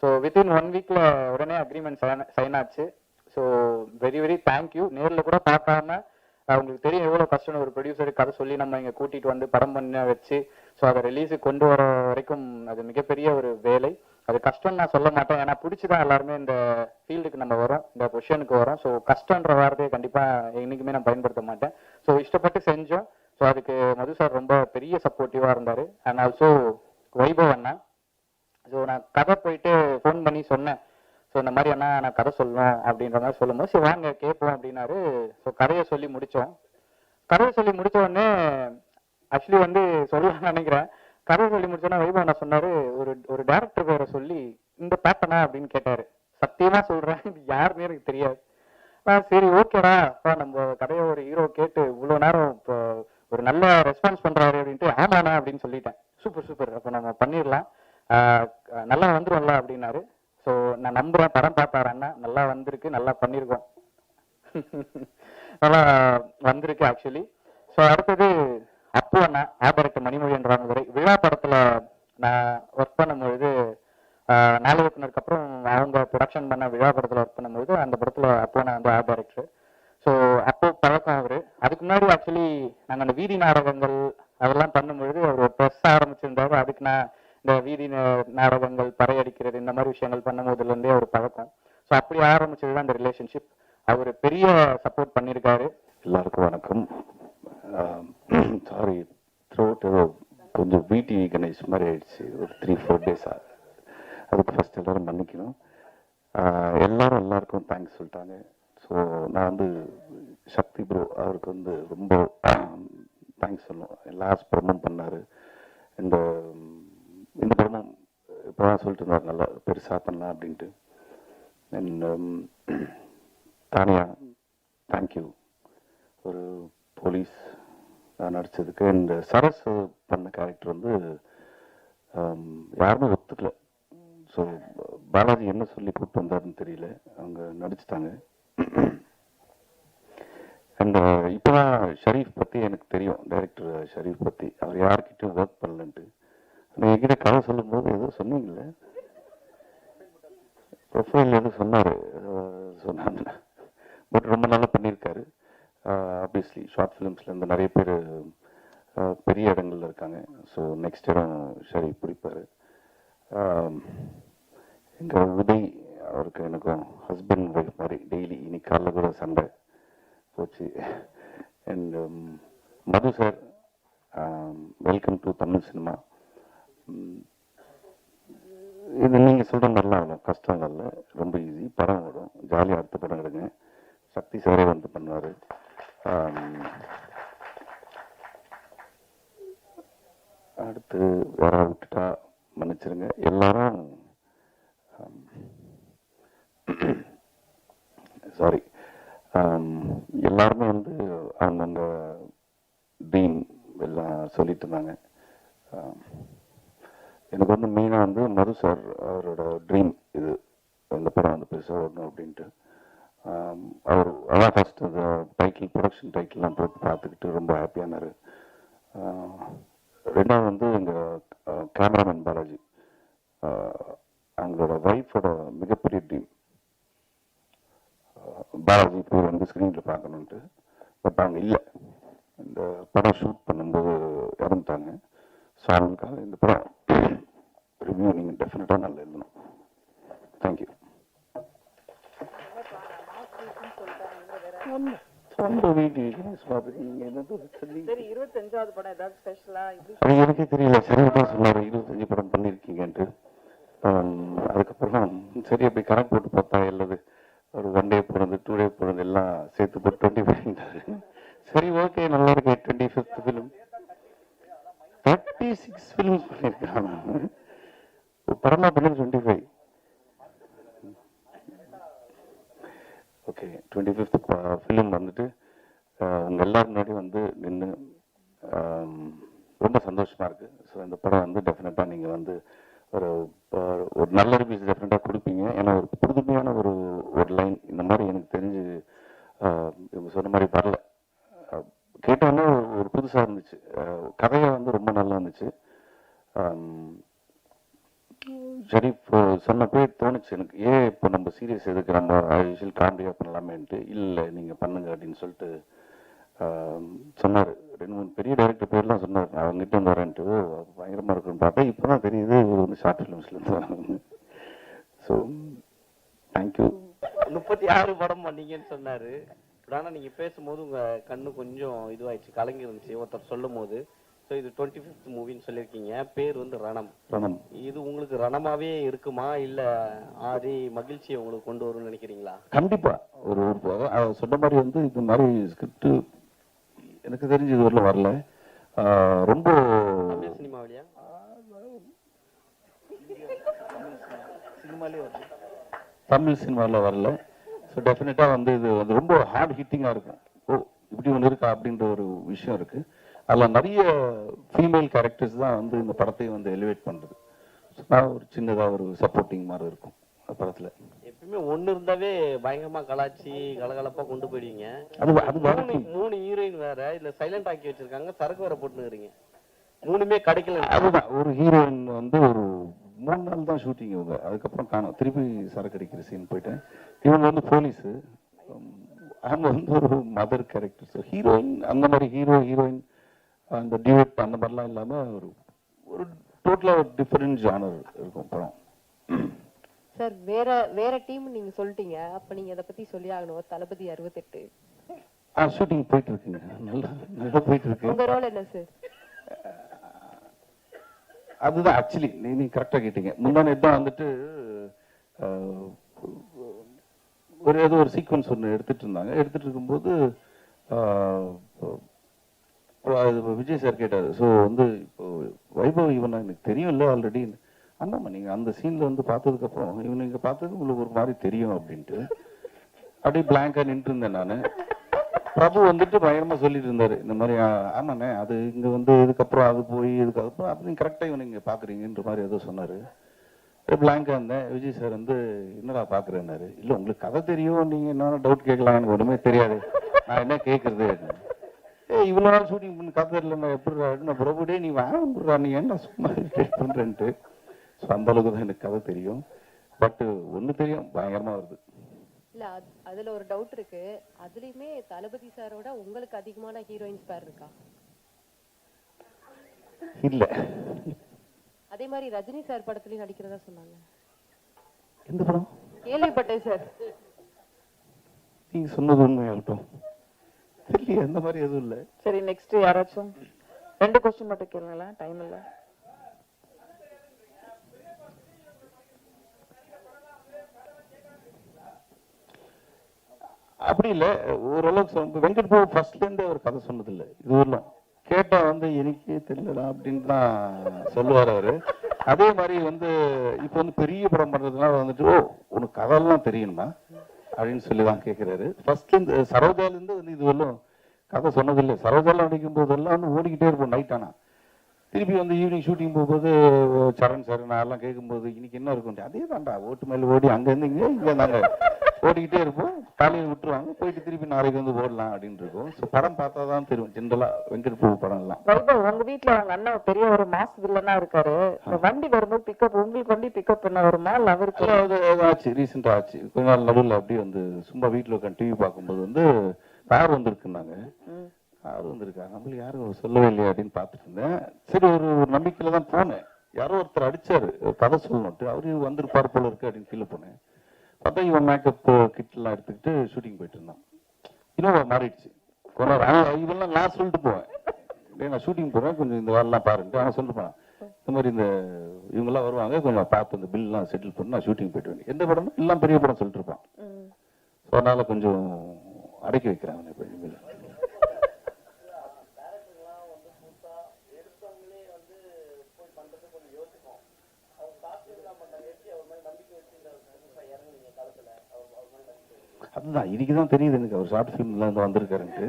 [SPEAKER 6] ஸோ வித்தின் ஒன் வீக்ல உடனே அக்ரிமெண்ட் சைன் ஆச்சு. So very very thank you நேரில் கூட பார்க்காம அவங்களுக்கு உங்களுக்கு தெரியும் எவ்வளோ கஷ்டம் ஒரு ப்ரொடியூசருக்கு கதை சொல்லி நம்ம இங்கே கூட்டிட்டு வந்து படம் பண்ண வச்சு ஸோ அதை ரிலீஸுக்கு கொண்டு வர வரைக்கும் அது மிகப்பெரிய ஒரு வேலை. அது கஷ்டம் நான் சொல்ல மாட்டேன். ஏன்னா பிடிச்சி தான் எல்லாருமே இந்த ஃபீல்டுக்கு நம்ம வரோம் இந்த பொசிஷனுக்கு வரோம் ஸோ கஷ்டன்ற வார்த்தையை கண்டிப்பாக என்றைக்குமே நான் பயன்படுத்த மாட்டேன். ஸோ இஷ்டப்பட்டு செஞ்சோம். ஸோ அதுக்கு மது சார் ரொம்ப பெரிய சப்போர்ட்டிவாக இருந்தார். அண்ட் ஆல்சோ வைபவ் அண்ணா. ஸோ நான் கதை போயிட்டு ஃபோன் பண்ணி சொன்னேன். ஸோ இந்த மாதிரி அண்ணா நான் கதை சொல்லணும் அப்படின்ற மாதிரி சொல்லும்போது சரி வாங்க கேட்போம் அப்படின்னாரு. ஸோ கதையை சொல்லி முடித்தோம். கதையை சொல்லி முடித்த உடனே ஆக்சுவலி வந்து சொல்லலாம்னு நினைக்கிறேன். கதையை சொல்லி முடிச்சோன்னா வைபவ் அண்ணா சொன்னார் ஒரு ஒரு டேரக்டர் பேரை சொல்லி இந்த பேட்டனா அப்படின்னு கேட்டார். சத்தியமாக சொல்கிறேன் இது யாருன்னே எனக்கு தெரியாது. நான் சரி ஓகேடா. அப்பா நம்ம கதையை ஒரு ஹீரோ கேட்டு இவ்வளோ நேரம் இப்போ ஒரு நல்ல ரெஸ்பான்ஸ் பண்ணுறாரு அப்படின்ட்டு ஆமாண்ணா அப்படின்னு சொல்லிட்டேன். சூப்பர் சூப்பர் அப்போ நம்ம பண்ணிடலாம். நல்லா வந்துடும்ல அப்படின்னாரு. ஸோ நான் நம்புறேன் படம் பார்த்தாரு அண்ணா. நல்லா வந்திருக்கு நல்லா பண்ணியிருக்கோம் நல்லா வந்திருக்கு ஆக்சுவலி ஸோ அடுத்தது அப்பு அண்ணா ஆபரத்து மணிமொழின்றாங்க வரை விழா படத்தில் நான் ஒர்க் பண்ணும்பொழுது நாலு இயக்குனருக்கு அப்புறம் அவங்க ப்ரொடக்ஷன் பண்ண விழா படத்தில் ஒர்க் பண்ணும்போது அந்த படத்தில் அப்போ நான் வந்து ஆர்ட் ஸோ அப்போ பழக்கம் அவர் அதுக்கு முன்னாடி ஆக்சுவலி நாங்கள் அந்த வீதி நாடகங்கள் அதெல்லாம் பண்ணும்பொழுது அவர் ப்ரெஸ் ஆரம்பிச்சிருந்தாரு. அதுக்கு நான் இந்த வீதி நாடகங்கள் பறையடிக்கிறது இந்த மாதிரி விஷயங்கள் பண்ணும்போதுல இருந்தே ஒரு பழக்கம். ஸோ அப்படி ஆரம்பிச்சது தான் இந்த ரிலேஷன்ஷிப் அவர் பெரிய சப்போர்ட் பண்ணியிருக்காரு.
[SPEAKER 7] எல்லாருக்கும் வணக்கம். சாரி த்ரோட் ஏதோ கொஞ்சம் வீட்டி கணேஷ் மாதிரி ஆயிடுச்சு. ஒரு த்ரீ ஃபோர் டேஸாக அதுக்கு ஃபர்ஸ்ட் எல்லாரும் மன்னிக்கணும். எல்லாரும் எல்லாருக்கும் தேங்க்ஸ் சொல்லிட்டாங்க. ஸோ நான் வந்து சக்தி ப்ரோ அவருக்கு வந்து ரொம்ப தேங்க்ஸ் சொல்லணும். லாஸ்ட் ஸ்பிரமும் பண்ணார். இந்த இந்த படமும் இப்போ தான் சொல்லிட்டு இருந்தார் நல்லா பெருசாக பண்ணலாம் அப்படின்ட்டு. அண்ட் um, தானியா தேங்க்யூ ஒரு போலீஸ் நடித்ததுக்கு அண்ட் சரஸ் பண்ண கேரக்டர் வந்து um, யாருமே ஒத்துக்கல. ஸோ பாலாஜி என்ன சொல்லி கூப்பிட்டு வந்தாருன்னு தெரியல. அவங்க நடிச்சிட்டாங்க. அண்ட் இப்போதான் ஷரீஃப் பற்றி எனக்கு தெரியும். டைரக்டர் ஷரீஃப் பற்றி அவர் யார்கிட்டையும் ஒர்க் பண்ணலன்ட்டு. நீங்கள் என்கிட்ட கதை சொல்லும்போது ஏதோ சொன்னீங்கல்ல? ப்ரொஃபைல் எதுவும் சொன்னார் சொன்னாங்க. பட் ரொம்ப நல்லா பண்ணியிருக்காரு. ஆப்வியஸ்லி ஷார்ட் ஃபிலிம்ஸ்லேருந்து நிறைய பேர் பெரிய இடங்கள்ல இருக்காங்க. ஸோ நெக்ஸ்ட் இடம் சரி பிடிப்பார். எங்கள் உதய் அவருக்கு எனக்கும் ஹஸ்பண்ட் ஒய்ஃப் மாதிரி டெய்லி இன்னைக்கு காலைல கூட சண்டை போச்சு. And um, Madhu sir welcome to Tamil cinema இது நீங்கள் சொல்கிற மாதிரிலாம் இல்லை. கஷ்டம் இல்லை. ரொம்ப ஈஸி படம் வரும். ஜாலியாக அடுத்த படம் எடுங்க. சக்தி சாரே வந்து பண்ணுவார். அடுத்து வேற விட்டுட்டா மன்னிச்சிருங்க. எல்லாரும் சாரி எல்லாருமே வந்து அந்தந்த தீம் எல்லாம் சொல்லிட்டு இருந்தாங்க. எனக்கு வந்து மெயினாக வந்து மது சார் அவரோட ட்ரீம் இது. அந்த படம் வந்து பெருசாக வரணும் அப்படின்ட்டு. அவர் அதான் ஃபர்ஸ்ட் அந்த டைட்டில் ப்ரொடக்ஷன் டைட்டில்லாம் போட்டு பார்த்துக்கிட்டு ரொம்ப ஹாப்பியானார் ரெண்டாவது வந்து எங்கள் கேமராமேன் பாலாஜி. அவங்களோட ஒய்ஃபோட மிகப்பெரிய ட்ரீம் பாலாஜி பேர் வந்து ஸ்க்ரீனில் பார்க்கணுன்ட்டு பட் அவங்க இல்லை. இந்த படம் ஷூட் பண்ணும்போது இறந்துட்டாங்க. ஸோ அவங்களுக்காக இந்த படம் ரிவ்யூ நீங்கள் டெஃபினட்டாக நல்லா எழுதணும். தேங்க்யூ எனக்கே தெரியல. சரி தான் சொன்னார்? இருபத்தஞ்சு படம் பண்ணியிருக்கீங்கன்ட்டு ஆம், அதுக்கப்புறம் சரி அப்படி கணக்கு போட்டு பார்த்தா எல்லாது ஒரு ஒன் டே போனது டூ டே போனது எல்லாம் சேர்த்து போட்டு டுவெண்ட்டி ஃபைவ் சரி ஓகே நல்லா இருக்கு twenty fifth film thirty six films நான் பரமா பண்ணி twenty five okay twenty fifth film வந்துட்டு uh, ஆஹ், எல்லாரும் முன்னாடி வந்து நின்று um, ரொம்ப சந்தோஷமாக இருக்குது ஸோ இந்த படம் வந்து டெஃபினட்டாக நீங்கள் வந்து ஒரு ஒரு நல்ல ரிவ்யூஸ் டெஃபினட்டாக கொடுப்பீங்க. ஏன்னா ஒரு புதுமையான ஒரு ஒரு லைன் இந்த மாதிரி எனக்கு தெரிஞ்சு uh, இவங்க சொன்ன மாதிரி வரல. கேட்டோன்னே ஒரு- ஒரு இருந்துச்சு. கதையை வந்து ரொம்ப நல்லா இருந்துச்சு. சரி இப்போ சொன்னப்பே தோணுச்சு எனக்கு. ஏன் இப்போ நம்ம சீரியஸ் எதுக்கு நம்ம யூஷுவல் காமெடியாக பண்ணலாமேன்ட்டு? இல்லை நீங்கள் பண்ணுங்க அப்படின்னு சொல்லிட்டு சொன்னார். ரெண்டு மூணு பெரிய டைரக்டர் பேர்லாம் சொன்னார். நான் அவங்ககிட்ட வந்து வரேன்ட்டு. பயங்கரமாக இருக்குன்னு பார்த்தா இப்போ தான் தெரியுது இவர் வந்து ஷார்ட் ஃபிலிம்ஸ்லேருந்து வராங்க ஸோ தேங்க்யூ
[SPEAKER 8] முப்பத்தி ஆறு படம் பண்ணீங்கன்னு சொன்னார். ஆனா நீங்க பேசும்போது உங்க கண்ணு கொஞ்சம் இதுவாயிடுச்சு கலங்கி இருந்துச்சு ஒருத்தர் சொல்லும் போது ஸோ இது டுவெண்ட்டி ஃபிஃப்த் மூவின்னு சொல்லியிருக்கீங்க. பேர் வந்து ரணம்.
[SPEAKER 7] ரணம்.
[SPEAKER 8] இது உங்களுக்கு ரணமாவே இருக்குமா? இல்ல ஆதி மகிழ்ச்சியை உங்களுக்கு கொண்டு வரும்னு நினைக்கிறீங்களா?
[SPEAKER 7] கண்டிப்பா. ஒரு சொன்ன மாதிரி வந்து இந்த மாதிரி ஸ்கிரிப்ட் எனக்கு தெரிஞ்சு இது வரல. வரல ரொம்ப
[SPEAKER 8] தமிழ் சினிமாவிலையா? சினிமாலே வருது
[SPEAKER 7] தமிழ் சினிமாவில் வரல. ஸோ டெஃபினட்டாக வந்து இது வந்து ரொம்ப ஹார்ட் ஹிட்டிங்காக இருக்கும். ஓ இப்படி ஒன்று இருக்கா அப்படின்ற ஒரு விஷயம் இருக்கு. அதில் நிறைய ஃபீமேல் கேரக்டர்ஸ் தான் வந்து இந்த படத்தை வந்து எலிவேட் பண்ணுறது நான் ஒரு சின்னதாக ஒரு சப்போர்ட்டிங் மாதிரி இருக்கும் அந்த படத்தில்.
[SPEAKER 8] எப்பயுமே ஒண்ணு இருந்தாவே பயங்கரமா கலாச்சி கலகலப்பா கொண்டு போயிடுவீங்க.
[SPEAKER 7] அது அது
[SPEAKER 8] மூணு மூணு ஹீரோயின் வேற இதுல சைலண்ட் ஆக்கி வச்சிருக்காங்க சரக்கு வேற போட்டுனுக்கிறீங்க மூணுமே கிடைக்கல.
[SPEAKER 7] அதுதான் ஒரு ஹீரோயின் வந்து ஒரு மூணு நாள் தான் ஷூட்டிங் இவங்க. அதுக்கப்புறம் காணும். திருப்பி சரக்கு அடிக்கிற சீன் போயிட்டேன். இவங்க வந்து போலீஸு அவங்க வந்து ஒரு மதர் கேரக்டர் ஸோ ஹீரோயின் அந்த மாதிரி ஹீரோ ஹீரோயின் அந்த டியூட் அந்த மாதிரிலாம் இல்லாமல் ஒரு ஒரு டோட்டலாக ஒரு டிஃப்ரெண்ட் ஜானர் இருக்கும் படம்.
[SPEAKER 9] சார் வேற வேற டீம் நீங்க சொல்லிட்டீங்க. அப்ப நீங்க இத பத்தி சொல்லி ஆகணும் தளபதி அறுபத்தெட்டு.
[SPEAKER 7] ஆ ஷூட்டிங் போயிட்டு இருக்குங்க. நல்லா நல்லா போயிட்டு இருக்கு.
[SPEAKER 9] உங்க ரோல் என்ன சார்
[SPEAKER 7] அதுதான் ஆக்சுவலி நீ நீ கரெக்டாக கேட்டீங்க. முன்னாடி தான் வந்துட்டு ஒரு ஏதோ ஒரு சீக்வன்ஸ் ஒன்று எடுத்துட்டு இருந்தாங்க. எடுத்துட்டு இருக்கும்போது அது விஜய் சார் கேட்டார். ஸோ வந்து இப்போ வைபவ் இவனை? எனக்கு தெரியும்ல ஆல்ரெடி அண்ணாமா நீங்கள் அந்த சீனில் வந்து பார்த்ததுக்கப்புறம் இவனை இங்கே பார்த்தது உங்களுக்கு ஒரு மாதிரி தெரியும் அப்படின்ட்டு. அப்படியே பிளாங்காக நின்றுருந்தேன் நான். பிரபு வந்துட்டு பயங்கரமாக சொல்லிட்டு இருந்தாரு. இந்த மாதிரி ஆமாண்ணே அது இங்கே வந்து இதுக்கப்புறம் அது போய் இதுக்கப்புறம் அப்படி நீங்கள் கரெக்டாக இவனை இங்கே பார்க்குறீங்கன்ற மாதிரி ஏதோ சொன்னார். பிளாங்கா இருந்தேன். விஜய் சார் வந்து என்னடா பாக்குறேன்னாரு. இல்லை உங்களுக்கு கதை தெரியும். நீங்கள் என்ன டவுட் கேட்கலாம் எனக்கு ஒன்றுமே தெரியாது. நான் என்ன கேட்குறது ஏய் இவ்வளோ நாள் ஷூட்டிங் பண்ணி கதை இல்லை நான் எப்படி நான் பிரபுடே நீ வாங்கா நீ என்ன சும்மா டேட் பண்ணுறேன்ட்டு ஸோ அந்த அளவுக்கு தான் எனக்கு கதை தெரியும். பட்டு ஒன்று தெரியும். பயங்கரமாக வருது.
[SPEAKER 10] இல்ல அது- அதுல ஒரு டவுட் இருக்கு. அதுலயுமே தளபதி சாரோட உங்களுக்கு அதிகமான ஹீரோயின்ஸ் பேர் இருக்கா?
[SPEAKER 7] இல்லை.
[SPEAKER 10] அதே மாதிரி ரஜினி சார் படத்துலயும் நடிக்கிறதா சொன்னாங்க.
[SPEAKER 7] எந்த படம்?
[SPEAKER 10] கேள்விப்பட்டேன் சார்
[SPEAKER 7] நீங்கள் சொன்னது உண்மையாகட்டும். இல்லையே அந்த மாதிரி எதுவும் இல்லை.
[SPEAKER 4] சரி நெக்ஸ்ட் யாராச்சும்? ரெண்டு கொஸ்டின் மட்டும் கேளுங்களேன் டைம் இல்லை.
[SPEAKER 7] அப்படி இல்லை. ஓரளவுக்கு வெங்கட் பாபு ஃபர்ஸ்ட்லேருந்தே ஒரு கதை சொன்னதில்லை. இது வரலாம் கேட்டால் வந்து எனக்கே தெரியலடா அப்படின்னு தான் சொல்லுவார் அவர். அதே மாதிரி வந்து இப்போ வந்து பெரிய படம் பண்ணுறதுனால வந்துட்டு ஓ உனக்கு கதையெல்லாம் தெரியுமா அப்படின்னு சொல்லி தான் கேட்குறாரு ஃபர்ஸ்ட்லேருந்து சரோஜாலேருந்து வந்து இது வரலும் கதை சொன்னதில்லை. சரோஜாலாம் நடிக்கும் போதெல்லாம் வந்து ஓடிக்கிட்டே இருப்போம் நைட் ஆனால் திருப்பி வந்து ஈவினிங் ஷூட்டிங் போகும்போது சரண் சார் நான் எல்லாம் கேட்கும்போது இன்னைக்கு என்ன இருக்கும்? அதே தான்டா ஓட்டு மேல ஓடி அங்கேருந்து இங்கே இங்கே நாங்கள் ஓடிக்கிட்டே இருப்போம். காலையில் விட்டுருவாங்க. போயிட்டு திருப்பி நாளைக்கு வந்து ஓடலாம் அப்படின்னு இருக்கும். ஸோ படம் பார்த்தா தான் தெரியும். ஜென்ரலாக வெங்கட் பிரபு படம் எல்லாம்
[SPEAKER 4] வைபவ் உங்க வீட்ல உங்க அண்ணன் பெரிய ஒரு மாஸ் வில்லனா இருக்காரு. வண்டி வரும்போது பிக்கப் உங்களுக்கு வண்டி பிக்கப் பண்ண வருமா? இல்ல அவருக்கு?
[SPEAKER 7] அது ஆச்சு ரீசெண்டாக ஆச்சு. கொஞ்ச நாள் நடுவில் அப்படியே வந்து சும்மா வீட்டில் உட்காந்து டிவி பார்க்கும்போது வந்து கார் வந்திருக்குன்னாங்க. கார் வந்திருக்கா நம்மளுக்கு யாரும் சொல்லவே இல்லையா அப்படின்னு பார்த்துட்டு இருந்தேன். சரி ஒரு ஒரு நம்பிக்கையில தான் போனேன். யாரோ ஒருத்தர் அடிச்சாரு. கதை சொல்லணும்ட்டு அவரு வந்திருப்பார் போல இருக்கு அப்படின்னு ஃபீல் பண்ணேன் பார்த்தா இவன் மேக்கப் கிட்லாம் எடுத்துக்கிட்டு ஷூட்டிங் போயிட்டு இருந்தான். இன்னும் மாறிடுச்சு. கொஞ்ச நேரம் இவெல்லாம் நான் சொல்லிட்டு போவேன். நான் ஷூட்டிங் போறேன். கொஞ்சம் இந்த வேலைலாம் பாருங்க அவன் சொல்லிட்டு போனான். இந்த மாதிரி இந்த இவங்கெல்லாம் வருவாங்க. கொஞ்சம் பார்த்து இந்த பில்லாம் செட்டில் பண்ணி நான் ஷூட்டிங் போயிட்டு வரேன். எந்த படம் எல்லாம் பெரிய படம் சொல்லிட்டு இருப்பான். ஸோ அதனால கொஞ்சம் அடக்கி வைக்கிறேன் அவனை இப்போ அதுதான் இன்னைக்கு தான் தெரியுது எனக்கு. அவர் ஷார்ட் ஃபிலிம்ல இருந்து வந்திருக்காருன்ட்டு.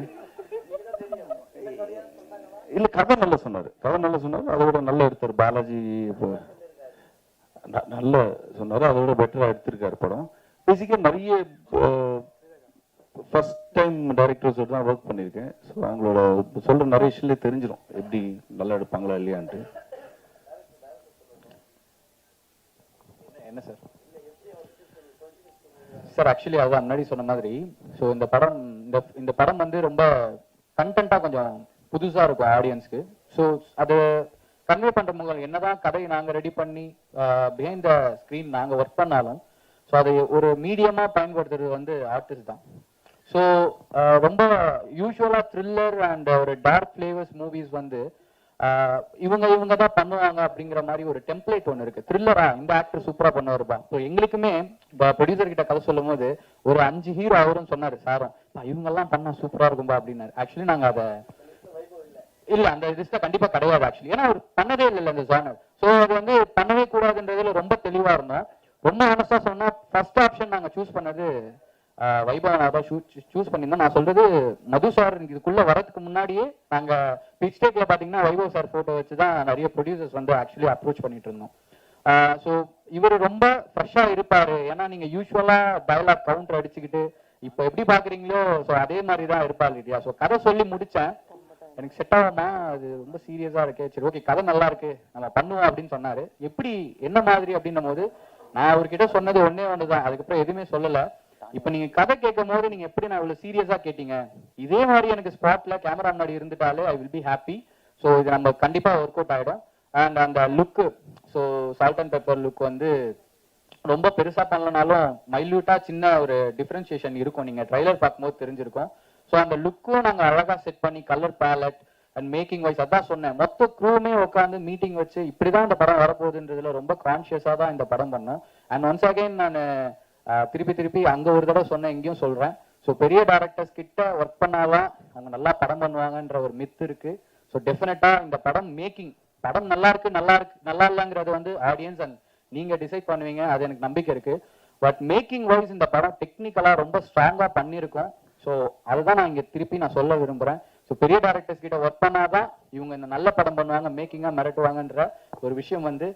[SPEAKER 7] இல்ல கதை நல்லா சொன்னார். கதை நல்லா சொன்னார். அதோட நல்லா எடுத்தார் பாலாஜி இப்போ ந- நல்ல சொன்னார். அதோட பெட்டராக எடுத்திருக்காரு படம். பேசிக்காக நிறைய ஃபர்ஸ்ட் டைம் டைரக்டர்ஸோட தான் ஒர்க் பண்ணியிருக்கேன். ஸோ அவங்களோட சொல்கிற நிறைய விஷயங்களே தெரிஞ்சிடும் எப்படி நல்லா எடுப்பாங்களா இல்லையான்ட்டு.
[SPEAKER 6] என்ன சார் சார் ஆக்சுவலி அதான் முன்னாடி சொன்ன மாதிரி ஸோ இந்த படம் இந்த இந்த படம் வந்து ரொம்ப கண்டென்ட்டாக கொஞ்சம் புதுசாக இருக்கும் ஆடியன்ஸ்க்கு ஸோ அது கன்வே பண்ணுற முதல் என்னதான் கதையை நாங்கள் ரெடி பண்ணி பிஹைண்ட் த ஸ்க்ரீன் நாங்கள் ஒர்க் பண்ணாலும் ஸோ அதை ஒரு மீடியமாக பயன்படுத்துறது வந்து ஆர்டிஸ்ட் தான். ஸோ ரொம்ப யூஸ்வலாக த்ரில்லர் அண்ட் ஒரு டார்க் ஃப்ளேவர்ஸ் மூவிஸ் வந்து இவங்க இவங்க தான் பண்ணுவாங்க அப்படிங்கிற மாதிரி ஒரு டெம்ப்ளேட் ஒன்று இருக்கு. த்ரில்லரா இந்த ஆக்டர் சூப்பரா பண்ணுவாருப்பா ஸோ எங்களுக்குமே ப்ரொடியூசர் கிட்ட கதை சொல்லும் போது ஒரு அஞ்சு ஹீரோ அவரும் சொன்னாரு சாரும். இவங்க எல்லாம் பண்ணா சூப்பரா இருக்கும்பா அப்படின்னாரு. ஆக்சுவலி நாங்க அதை இல்ல அந்த லிஸ்ட்ல கண்டிப்பா கிடையாது ஆக்சுவலி ஏன்னா அவர் பண்ணதே இல்லை அந்த ஜானர் சோ அது வந்து பண்ணவே கூடாதுன்றதுல ரொம்ப தெளிவா இருந்தோம். ரொம்ப honest-ஆ சொன்னா ஃபர்ஸ்ட் ஆப்ஷன் நாங்க சூஸ் பண்ணது வைபவ சூஸ் பண்ணியிருந்தோம். நான் சொல்றது மது சார் இதுக்குள்ள வரதுக்கு முன்னாடியே நாங்க பிச் டேக்ல பாத்தீங்கன்னா வைபவ் சார் போட்டோ வச்சு தான் நிறைய ப்ரொடியூசர்ஸ் வந்து ஆக்சுவலி அப்ரோச் பண்ணிட்டு இருந்தோம் ஸோ இவர் ரொம்ப ஃப்ரெஷ்ஷா இருப்பாரு. ஏன்னா நீங்க யூஸ்வலா டயலாக் கவுண்டர் அடிச்சுக்கிட்டு இப்போ எப்படி பாக்குறீங்களோ ஸோ அதே மாதிரி தான் இருப்பாரு இல்லையா? ஸோ கதை சொல்லி முடிச்சேன். எனக்கு செட் ஆகாம அது ரொம்ப சீரியஸா இருக்கு. சரி ஓகே கதை நல்லா இருக்கு. நம்ம பண்ணுவோம் அப்படின்னு சொன்னாரு. எப்படி என்ன மாதிரி அப்படின்னும் போது நான் அவர்கிட்ட சொன்னது ஒன்னே ஒன்று தான் அதுக்கப்புறம் எதுவுமே சொல்லலை. இப்ப நீங்க கதை கேட்கும் போது நீங்க எப்படி நான் இவ்வளவு சீரியஸா கேட்டீங்க? இதே மாதிரி எனக்கு ஸ்பாட்ல கேமரா முன்னாடி இருந்துட்டாலே I will be happy so இது நம்ம கண்டிப்பா ஒர்க் அவுட் ஆயிடும். அண்ட் அந்த look so salt and pepper look வந்து ரொம்ப பெருசா பண்ணலனாலும் மைல்யூட்டா சின்ன ஒரு டிஃபரன்சியேஷன் இருக்கும். நீங்க ட்ரைலர் பார்க்கும்போது தெரிஞ்சிருக்கும். ஸோ அந்த லுக்கும் நாங்க அழகா செட் பண்ணி colour palette and making wise அதான் சொன்னேன். மொத்த க்ரூமே உட்காந்து மீட்டிங் வச்சு இப்படிதான் இந்த படம் வரப்போகுதுன்றதுல ரொம்ப கான்சியஸா தான் இந்த படம் பண்ணேன் அண்ட் ஒன்ஸ் அகைன் நான் திருப்பி திருப்பி அங்க ஒரு தடவை சொன்னேன் இங்கேயும் சொல்றேன். ஸோ பெரிய டேரக்டர்ஸ் கிட்ட ஒர்க் பண்ணாதான் அவங்க நல்லா படம் பண்ணுவாங்கன்ற ஒரு மித் இருக்கு. ஸோ டெஃபினட்டா இந்த படம் மேக்கிங் படம் நல்லா இருக்கு நல்லா இருக்கு நல்லா இல்லைங்கிறது வந்து ஆடியன்ஸ் அண்ட் நீங்க டிசைட் பண்ணுவீங்க அது எனக்கு நம்பிக்கை இருக்கு. பட் மேக்கிங் வைஸ் இந்த படம் டெக்னிக்கலா ரொம்ப ஸ்ட்ராங்கா பண்ணியிருக்கோம். ஸோ அதுதான் நான் இங்க திருப்பி நான் சொல்ல விரும்புறேன். ஸோ பெரிய டேரக்டர்ஸ் கிட்ட ஒர்க் பண்ணாதான் இவங்க இந்த நல்ல படம் பண்ணுவாங்க மேக்கிங்கா மிரட்டுவாங்கன்ற ஒரு விஷயம் வந்து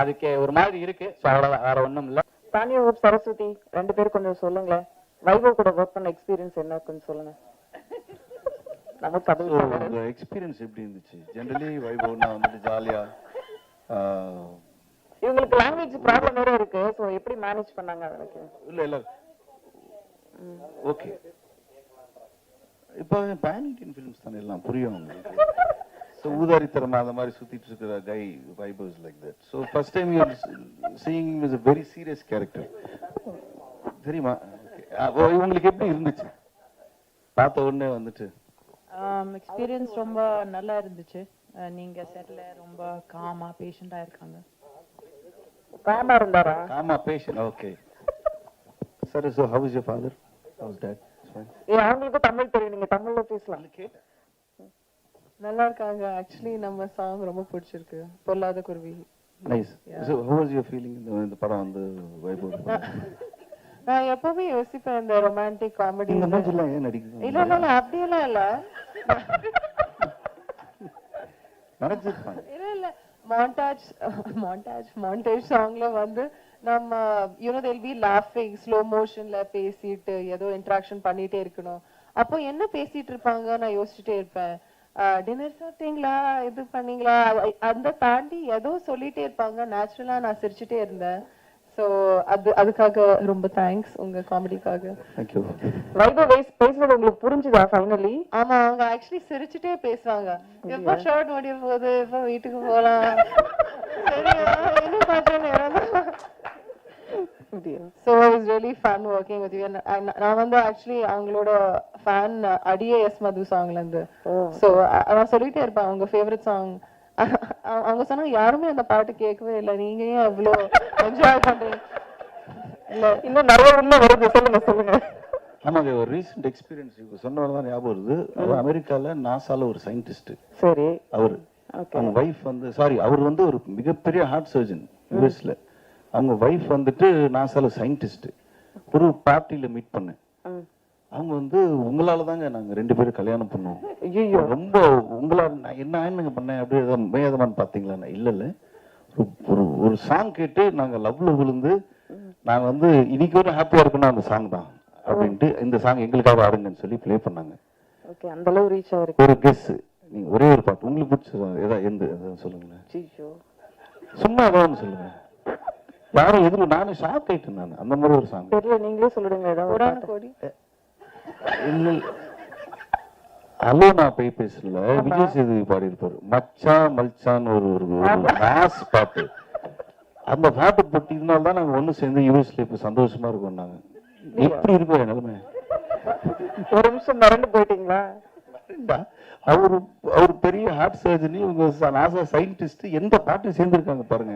[SPEAKER 6] அதுக்கு ஒரு மாதிரி இருக்கு. ஸோ அவ்வளோ வேற ஒன்றும் இல்லை.
[SPEAKER 4] தானியா சரஸ்வதி ரெண்டு பேரும் கொஞ்சம் சொல்லுங்களேன். வைபவ் கூட ஒர்க் பண்ண எக்ஸ்பீரியன்ஸ் என்ன கொஞ்சம் சொல்லுங்க.
[SPEAKER 7] உங்க எக்ஸ்பீரியன்ஸ் எப்படி இருந்துச்சு? ஜென்ரலி வைபவ்னா வந்துட்டு ஜாலியா
[SPEAKER 4] இவங்களுக்கு லாங்குவேஜ் ப்ராப்ளம் வேற இருக்கு. ஸோ எப்படி மேனேஜ் பண்ணாங்க அதுக்கு
[SPEAKER 7] இல்ல இல்ல. ஓகே இப்போ பேன் இண்டியன் ஃபிலிம்ஸ் தானே எல்லாம் புரியும் உங்களுக்கு? ஸோ ஊதாரித்தரமா அந்த மாதிரி சுத்திட்டு இருக்கிற guy vibes like that so first time you seeing is a very serious character தெரியுமா உங்களுக்கு எப்படி இருந்துச்சு? பார்த்த உடனே வந்துட்டு.
[SPEAKER 3] எக்ஸ்பீரியன்ஸ் ரொம்ப நல்லா இருந்துச்சு. அஹ் நீங்க செட்ல ரொம்ப காமா பேஷண்டா இருக்காங்க.
[SPEAKER 4] காமா இருந்தாரா?
[SPEAKER 7] ஆமா fashion okay sir so how is your father how's dad
[SPEAKER 4] ஏ அவங்களுக்கும் தமிழ் தெரியும். நீங்க தமிழ்ல பேசலாம்.
[SPEAKER 10] நல்லா இருக்காங்க. ஆக்சுவலி நம்ம சாங் ரொம்ப பிடிச்சிருக்கு. பொல்லாத குருவி.
[SPEAKER 7] Nice so how was your feeling இந்த இந்த படம் வந்து வைபவ்
[SPEAKER 10] நான் எப்பவுமே யோசிப்பேன் இந்த ரொமான்டிக் காமெடி
[SPEAKER 7] இந்த மூஞ்சிலாம் ஏன் நடிக்குது?
[SPEAKER 10] இல்ல இல்ல அப்படியெல்லாம் இல்ல.
[SPEAKER 7] நினைச்சிருப்பாங்க
[SPEAKER 10] இல்ல இல்ல. மாண்டாஜ் மாண்டாஜ் மாண்டேஜ் சாங்ல வந்து நம்ம யூனோ தெல் பி லாஃபிங் ஸ்லோ மோஷன்ல பேசிட்டு ஏதோ இன்ட்ராக்ஷன் பண்ணிட்டே இருக்கணும். அப்போ என்ன பேசிட்டு இருப்பாங்க நான் யோசிச்சுட்டே இருப்பேன். டின்னர் சாப்பிட்டீங்களா? இது பண்ணீங்களா? அந்த தாண்டி ஏதோ சொல்லிட்டே இருப்பாங்க. நேச்சுரலா நான் சிரிச்சுட்டே இருந்தேன். சோ அது அதுக்காக ரொம்ப தேங்க்ஸ் உங்க காமெடிக்காக
[SPEAKER 7] தேங்க்யூ
[SPEAKER 4] வைபவ் பேஸ் பேசுறது உங்களுக்கு புரிஞ்சுதா ஃபைனலி
[SPEAKER 10] ஆமா அவங்க ஆக்சுவலி சிரிச்சுட்டே பேசுவாங்க எப்போ ஷர்ட் முடிய போகுது எப்போ வீட்டுக்கு போலாம்? சரியா என்ன பண்றேன்னு so it's really fun working with you நான் வந்து ஆக்சுவலி அவங்களோட ஃபேன் அடியே எஸ் மது சாங்ல இருந்து. ஸோ நான் சொல்லிட்டே இருப்பேன் அவங்க ஃபேவரட் சாங் அவங்க சொன்னாங்க யாருமே அந்த பாட்டு கேட்கவே இல்லை. நீங்க ஏன் அவ்வளோ என்ஜாய் பண்றீங்க? இல்ல.
[SPEAKER 4] இன்னும் நிறைய வருது. சொல்லுங்க சொல்லுங்க.
[SPEAKER 7] ஆமாங்க ஒரு ரீசெண்ட் எக்ஸ்பீரியன்ஸ் இப்போ சொன்னவங்க தான் ஞாபகம் வருது. அவர் அமெரிக்கால நாசால ஒரு சயின்டிஸ்ட்
[SPEAKER 4] சரி.
[SPEAKER 7] அவர். அவங்க வைஃப் வந்து சாரி அவர் வந்து ஒரு மிகப்பெரிய ஹார்ட் சர்ஜன் யூஎஸ்ல அவங்க வைஃப் வந்துட்டு நாசால சயின்டிஸ்ட் ஒரு பார்ட்டியில மீட் பண்ணேன். அவங்க வந்து உங்களால தாங்க நாங்க ரெண்டு பேரும் கல்யாணம் பண்ணோம்.
[SPEAKER 4] ஐயோ
[SPEAKER 7] ரொம்ப உங்களால நான் என்ன என்னங்க பண்ணேன்? அப்படி ஏதாவது மேதமான்னு பாத்தீங்களா? நான் இல்ல இல்ல. ஒரு- ஒரு சாங் கேட்டு நாங்க லவ்ல விழுந்து நாங்க வந்து இன்னைக்கு ஒரு ஹாப்பியா இருக்கணும் அந்த சாங் தான் அப்படின்ட்டு இந்த சாங் எங்களுக்காக ஆடுங்கன்னு சொல்லி ப்ளே பண்ணாங்க.
[SPEAKER 4] ஓகே அந்த அளவு ரீச் ஆயிருக்கு
[SPEAKER 7] ஒரு கெஸ் நீங்க ஒரே ஒரு பாட்டு. உங்களுக்கு பிடிச்ச ஏதாவது எந்த சொல்லுங்களேன். சும்மா ஏதாவது சொல்லுங்க. யாரும் எதுவும் நானும் ஷாக் ஆயிட்டேன் நான் அந்த மாதிரி ஒரு சாங்
[SPEAKER 4] தெரியல நீங்களே சொல்லிடுங்க ஏதாவது.
[SPEAKER 10] கோடி
[SPEAKER 7] இல்ல. ஹலோ நான் போய் பேசல. விஜய் சேதுபதி பாடியிருப்பாரு. மச்சான் மல்சான்னு ஒரு ஒரு மாஸ் பாட்டு. அந்த பாட்டு போட்டு இதனால தான் நாங்க ஒண்ணு சேர்ந்து யூஎஸ்ல இப்ப சந்தோஷமா இருக்கோம் நாங்க. எப்படி இருக்கும் நிலைமை?
[SPEAKER 4] ஒரு நிமிஷம் மறந்து போயிட்டீங்களா?
[SPEAKER 7] அவரு அவர் பெரிய ஹார்ட் சர்ஜனி உங்க நாசா சயின்டிஸ்ட் எந்த பாட்டு சேர்ந்திருக்காங்க பாருங்க.